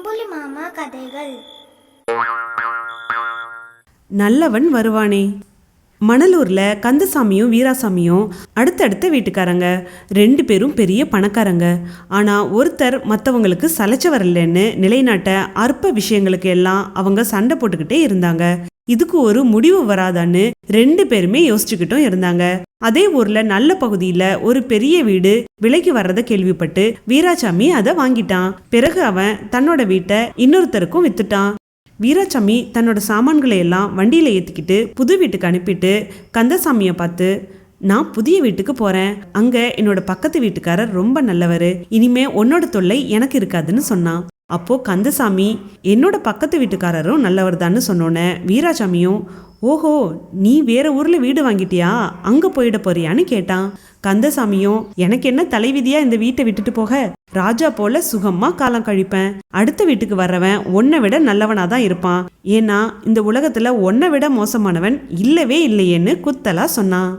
அம்புலி மாமா கதைகள். நல்லவன் வருவானே. மணலூர்ல கந்தசாமியும் வீராசாமியும் அடுத்தடுத்த வீட்டுக்காரங்க. ரெண்டு பேரும் பெரிய பணக்காரங்க. ஆனா ஒருத்தர் மற்றவங்களுக்கு சலைச்சவர் இல்லைன்னு நிலைநாட்ட அற்ப விஷயங்களுக்கு எல்லாம் அவங்க சண்டை போட்டுக்கிட்டே இருந்தாங்க. இதுக்கு ஒரு முடிவு வராதான்னு ரெண்டு பேருமே யோசிச்சுக்கிட்டும் இருந்தாங்க. அதே ஊர்ல நல்ல பகுதியில ஒரு பெரிய வீடு விலைக்கு வர்றத கேள்விப்பட்டு வீராசாமி அதை வாங்கிட்டான். பிறகு அவன் தன்னோட வீட்டை இன்னொருத்தருக்கும் வித்துட்டான். வீராசாமி தன்னோட சாமான்களை எல்லாம் வண்டியில ஏத்திக்கிட்டு புது வீட்டுக்கு அனுப்பிட்டு கந்தசாமியை பார்த்து நான் புதிய வீட்டுக்கு போறேன். அங்க என்னோட பக்கத்து வீட்டுக்காரர் ரொம்ப நல்லவர். இனிமே உன்னோட தொல்லை எனக்கு இருக்காதுன்னு சொன்னான். அப்போது கந்தசாமி என்னோட பக்கத்து வீட்டுக்காரரும் நல்லவர் தான்னு சொன்னோன்னே வீராசாமியும் ஓஹோ நீ வேற ஊரில் வீடு வாங்கிட்டியா? அங்கே போயிட போறியான்னு கேட்டான். கந்தசாமியும் எனக்கு என்ன தலைவிதியா இந்த வீட்டை விட்டுட்டு போக? ராஜா போல சுகமா காலம் கழிப்பேன். அடுத்த வீட்டுக்கு வர்றவன் உன்னை விட நல்லவனா தான் இருப்பான். ஏன்னா இந்த உலகத்துல உன்னை விட மோசமானவன் இல்லவே இல்லையேன்னு குத்தலா சொன்னான்.